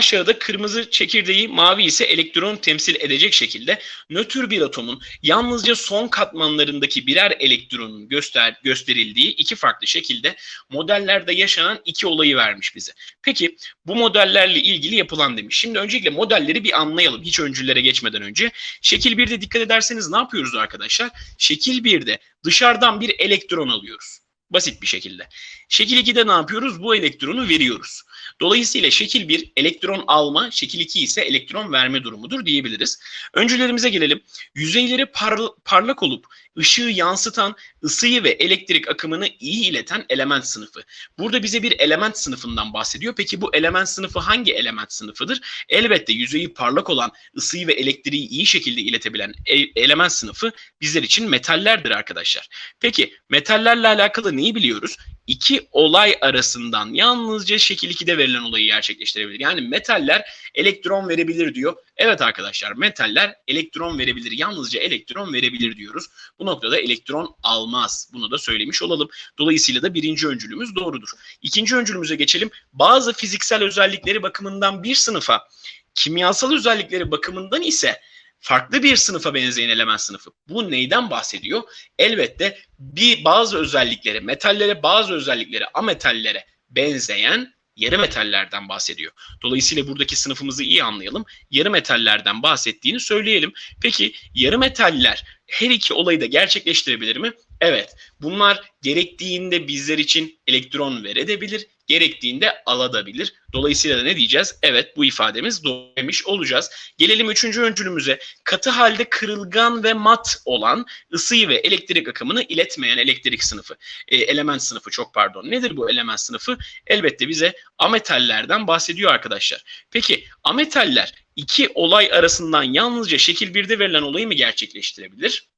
aşağıda kırmızı çekirdeği, mavi ise elektron temsil edecek şekilde nötr bir atomun yalnızca son katmanlarındaki birer elektronun göster gösterildiği iki farklı şekilde modellerde yaşanan iki olayı vermiş bize. Peki bu modellerle ilgili yapılan demiş. Şimdi öncelikle modelleri bir anlayalım hiç öncüllere geçmeden önce. Şekil 1'de dikkat ederseniz ne yapıyoruz arkadaşlar? Şekil 1'de dışarıdan bir elektron alıyoruz. Basit bir şekilde. Şekil 2'de ne yapıyoruz? Bu elektronu veriyoruz. Dolayısıyla şekil 1 elektron alma, şekil 2 ise elektron verme durumudur diyebiliriz. Öncülerimize gelelim. Yüzeyleri parl- parlak olup ışığı yansıtan, ısıyı ve elektrik akımını iyi ileten element sınıfı. Burada bize bir element sınıfından bahsediyor. Peki bu element sınıfı hangi element sınıfıdır? Elbette yüzeyi parlak olan, ısıyı ve elektriği iyi şekilde iletebilen e- element sınıfı bizler için metallerdir arkadaşlar. Peki metallerle alakalı neyi biliyoruz? İki olay arasından yalnızca şekil 2'de verilen olayı gerçekleştirebilir. Yani metaller elektron verebilir diyor. Evet arkadaşlar metaller elektron verebilir. Yalnızca elektron verebilir diyoruz. Bu noktada elektron almaz. Bunu da söylemiş olalım. Dolayısıyla da birinci öncülümüz doğrudur. İkinci öncülümüze geçelim. Bazı fiziksel özellikleri bakımından bir sınıfa, kimyasal özellikleri bakımından ise farklı bir sınıfa benzeyen element sınıfı. Bu neyden bahsediyor? Elbette bir bazı özellikleri, metallere bazı özellikleri ametallere benzeyen yarı metallerden bahsediyor. Dolayısıyla buradaki sınıfımızı iyi anlayalım. Yarı metallerden bahsettiğini söyleyelim. Peki yarı metaller her iki olayı da gerçekleştirebilir mi? Evet. Bunlar gerektiğinde bizler için elektron verebilir, gerektiğinde alabilir. Dolayısıyla da ne diyeceğiz? Evet bu ifademiz doğru demiş olacağız. Gelelim üçüncü öncülümüze. Katı halde kırılgan ve mat olan ısıyı ve elektrik akımını iletmeyen elektrik sınıfı. E, element sınıfı çok pardon. Nedir bu element sınıfı? Elbette bize ametallerden bahsediyor arkadaşlar. Peki ametaller iki olay arasından yalnızca şekil 1'de verilen olayı mı gerçekleştirebilir?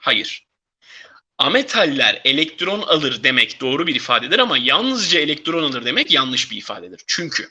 Hayır. Ametaller elektron alır demek doğru bir ifadedir ama yalnızca elektron alır demek yanlış bir ifadedir. Çünkü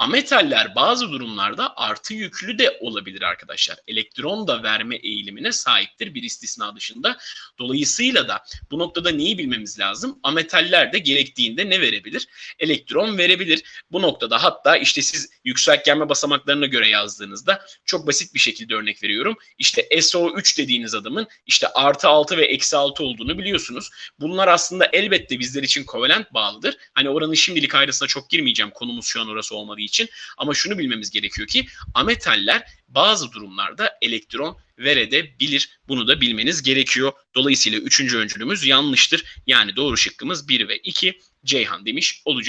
ametaller bazı durumlarda artı yüklü de olabilir arkadaşlar. Elektron da verme eğilimine sahiptir bir istisna dışında. Dolayısıyla da bu noktada neyi bilmemiz lazım? Ametaller de gerektiğinde ne verebilir? Elektron verebilir. Bu noktada hatta işte siz yükseltgenme basamaklarına göre yazdığınızda çok basit bir şekilde örnek veriyorum. İşte SO3 dediğiniz adımın işte artı 6 ve eksi 6 olduğunu biliyorsunuz. Bunlar aslında elbette bizler için kovalent bağlıdır. Hani oranın şimdilik ayrısına çok girmeyeceğim. Konumuz şu an orası olmadığı için. Ama şunu bilmemiz gerekiyor ki ametaller bazı durumlarda elektron verebilir. Bunu da bilmeniz gerekiyor. Dolayısıyla üçüncü öncülümüz yanlıştır. Yani doğru şıkkımız 1 ve 2 Ceyhan demiş olacağız.